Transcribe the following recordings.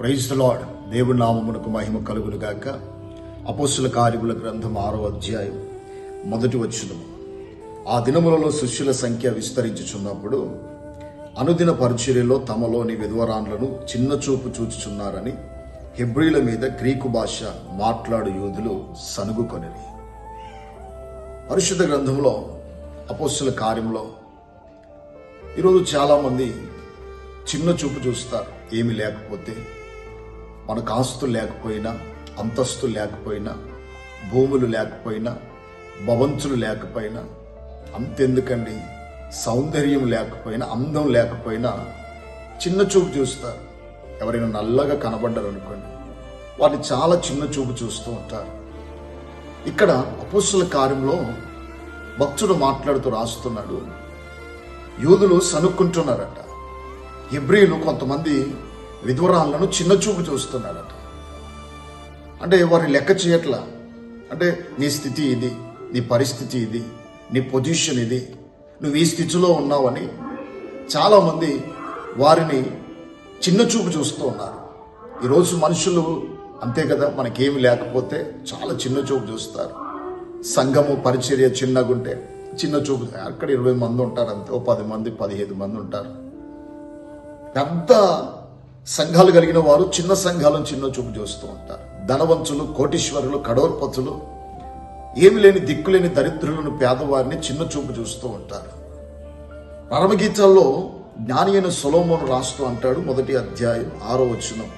Praise lord దేవుడి నామమునకు మహిమ కలుగును గాక. అపోస్తుల కార్యముల గ్రంథం ఆరో అధ్యాయం మొదటి వచ్చినము ఆ దినములలో శిష్యుల సంఖ్య విస్తరించుచున్నప్పుడు అనుదిన పరిచర్యలో తమలోని విధ్వరాన్లను చిన్న చూపు చూచుచున్నారని హెబ్రిల మీద గ్రీకు భాష మాట్లాడు యూదులు సనుగుకొనిరి. పరిశుద్ధ గ్రంథంలో అపోస్తుల కార్యంలో ఈరోజు చాలామంది చిన్న చూపు చూస్తారు ఏమి లేకపోతే మనకు ఆస్తులు లేకపోయినా అంతస్తు లేకపోయినా భూములు లేకపోయినా భవంతులు లేకపోయినా అంతెందుకండి? సౌందర్యం లేకపోయినా అందం లేకపోయినా చిన్న చూపు చూస్తారు. ఎవరైనా నల్లగా కనబడ్డారు అనుకోండి వాటిని చాలా చిన్న చూపు చూస్తూ ఉంటారు. ఇక్కడ అపోస్తుల కార్యంలో భక్తుడు మాట్లాడుతూ రాస్తున్నాడు. యూదులు సనుక్కుంటున్నారట. ఎబ్రియులు కొంతమంది విధవరాలను చిన్న చూపు చూస్తున్నాడట అంటే వారి లెక్క చేయట్లా? అంటే నీ స్థితి ఇది నీ పరిస్థితి ఇది నీ పొజిషన్ ఇది నువ్వు ఈ స్థితిలో ఉన్నావని చాలామంది వారిని చిన్న చూపు చూస్తూ ఉన్నారు. ఈరోజు మనుషులు అంతే కదా మనకేమి లేకపోతే చాలా చిన్న చూపు చూస్తారు. సంఘము పరిచర్య చిన్నగుంటే చిన్న చూపు అక్కడ ఇరవై మంది ఉంటారు అంతే ఓ పది మంది పదిహేను మంది ఉంటారు. పెద్ద సంఘాలు కలిగిన వారు చిన్న సంఘాలను చిన్న చూపు చూస్తూ ఉంటారు. ధనవంతులు కోటీశ్వరులు కడోర్పతులు ఏమి లేని దిక్కులేని దరిద్రులను పేదవారిని చిన్న చూపు చూస్తూ ఉంటారు. పరమగీతాల్లో జ్ఞాని అయిన సులోమోను రాస్తూ అంటాడు మొదటి అధ్యాయం ఆరో వచనం.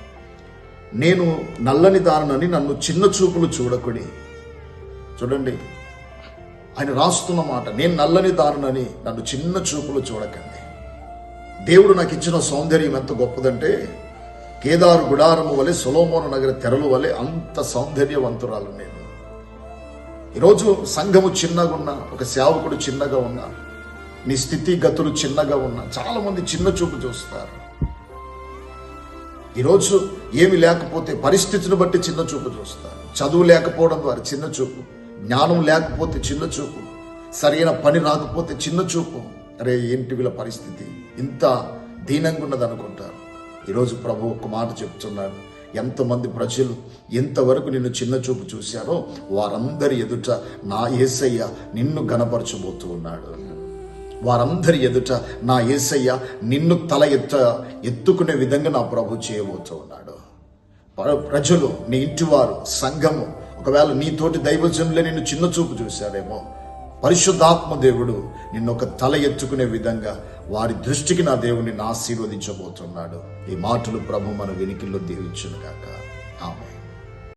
నేను నల్లని దానని నన్ను చిన్న చూపులు చూడకుడి. చూడండి ఆయన రాస్తున్న మాట నేను నల్లని దానని నన్ను చిన్న చూపులు చూడకండి. దేవుడు నాకు ఇచ్చిన సౌందర్యం ఎంత గొప్పదంటే కేదారు గుడారము వలె సులోమోన నగర తెరలు వలె అంత సౌందర్యవంతురాలు నేను. ఈరోజు సంఘము చిన్నగా ఉన్నా ఒక సేవకుడు చిన్నగా ఉన్నా నీ స్థితి గతులు చిన్నగా ఉన్నా చాలామంది చిన్న చూపు చూస్తారు. ఈరోజు ఏమి లేకపోతే పరిస్థితిని బట్టి చిన్న చూపు చూస్తారు. చదువు లేకపోవడం ద్వారా చిన్న చూపు జ్ఞానం లేకపోతే చిన్న చూపు సరైన పని రాకపోతే చిన్న చూపు. అరే ఏంటి వీళ్ళ పరిస్థితి? ఇంత దీనంగా ఉన్నది అనుకుంటారు ఈరోజు ప్రభు ఒక మాట చెప్తున్నాడు. ఎంతమంది ప్రజలు ఎంతవరకు నిన్ను చిన్న చూపు చూశారో వారందరి ఎదుట నా ఏసయ్య నిన్ను గనపరచబోతూ ఉన్నాడు. వారందరి ఎదుట నా ఏసయ్య నిన్ను తల ఎత్త ఎత్తుకునే విధంగా నా ప్రభు చేయబోతూ ఉన్నాడు. ప్రజలు నీ ఇంటివారు సంఘము ఒకవేళ నీతోటి దైవజనులే నిన్ను చిన్న చూపు చూశారేమో పరిశుద్ధాత్మ దేవుడు నిన్ను ఒక తల ఎత్తుకునే విధంగా వారి దృష్టికి నా దేవుని ఆశీర్వదించబోతున్నాడు. ఈ మాటలు ప్రభు మన వెనికిల్లో దీవించును కాక